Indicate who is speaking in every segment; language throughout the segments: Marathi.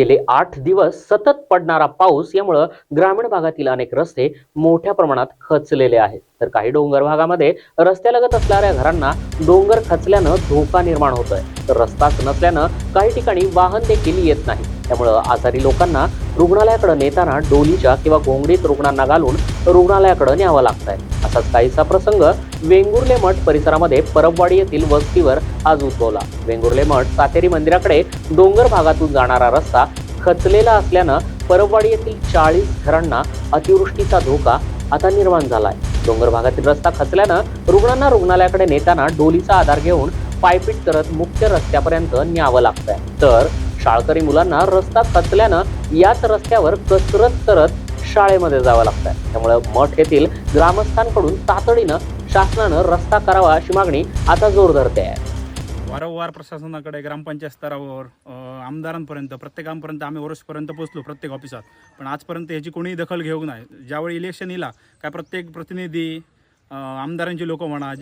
Speaker 1: गेले आठ दिवस सतत पडणारा पाऊस यामुळं ग्रामीण भागातील अनेक रस्ते मोठ्या प्रमाणात खचलेले आहेत. तर काही डोंगर भागामध्ये रस्त्यालगत असणाऱ्या घरांना डोंगर खचल्यानं धोका निर्माण होतोय. तर रस्ताच नसल्यानं काही ठिकाणी वाहन देखील येत नाही. त्यामुळं आजारी लोकांना रुग्णालयाकडे नेताना डोलीच्या किंवा घोंगडीत रुग्णांना घालून रुग्णालयाकडे न्यावं लागत आहे असाच काहीसा प्रसंग वेंगुर्ले मठ परिसरामध्ये परबवाडी येथील वस्तीवर आज उद्भवला. वेंगुर्ले मठ सातेरी मंदिराकडे डोंगर भागातून जाणारा रस्ता खचलेला असल्यानं परबवाडी येथील चाळीस घरांना अतिवृष्टीचा धोका आता निर्माण झालाय. डोंगर भागातील रस्ता खचल्यानं रुग्णांना रुग्णालयाकडे नेताना डोलीचा आधार घेऊन पायपीट करत मुख्य रस्त्यापर्यंत न्यावं लागतंय. तर शाळकरी मुलांना रस्ता खचल्यानं याच रस्त्यावर कसरत करत शाळेमध्ये जावं लागतंय. त्यामुळे मठ येथील ग्रामस्थांकडून तातडीनं शासनानं रस्ता करावा अशी मागणी आता जोर धरते आहे.
Speaker 2: वारंवार प्रशासनाकडे ग्रामपंचायत स्तरावर आमदारांपर्यंत प्रत्येकांपर्यंत आम्ही वर्षपर्यंत पोहोचलो प्रत्येक ऑफिसात. पण आजपर्यंत याची कोणीही दखल घेऊ नाही. ज्यावेळी इलेक्शन येला काय प्रत्येक प्रतिनिधी आमदारांची लोक म्हणा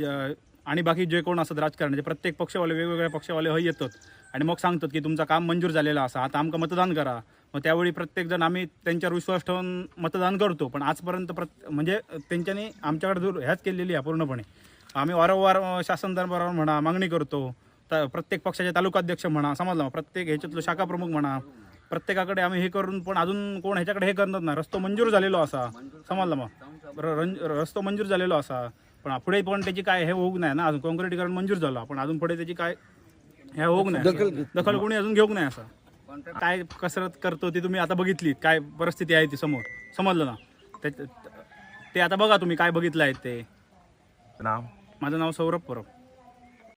Speaker 2: आणि बाकी जे कोण असतात राजकारणाचे प्रत्येक पक्षवाले वेगवेगळ्या पक्षवाले हय येतात. आणि मग सांगतात की तुमचं काम मंजूर झालेलं असा आता आमका मतदान करा. मग त्यावेळी प्रत्येकजण आम्ही त्यांच्यावर विश्वास ठेवून मतदान करतो. पण आजपर्यंत प्रत म्हणजे त्यांच्यानी आमच्याकडे दूर ह्याच केलेली आहे पूर्णपणे. आम्ही वारंवार शासन दरबारावर म्हणा मागणी करतो. तर प्रत्येक पक्षाचे तालुकाध्यक्ष म्हणा समजला मग प्रत्येक ह्याच्यातलं शाखा प्रमुख म्हणा प्रत्येकाकडे आम्ही हे करून पण अजून कोण ह्याच्याकडे हे करत नाही. रस्तो मंजूर झालेलो असा समजला मग. रंज- रस्तो मंजूर झालेलो असा. पण पुढे पण त्याची काय हे होऊ नाही ना अजून कॉन्क्रिटीकरण मंजूर झालं. पण अजून पुढे त्याची काय हे होऊ नाही दखल कोणी अजून घेऊ नाही असं. काय कसरत करतो ती तुम्ही आता बघितली काय परिस्थिती आहे ती समोर. समजलं ना? ते ते आता बघा तुम्ही काय बघितलं आहे ते.
Speaker 3: नाव?
Speaker 2: माझं नाव सौरभ परब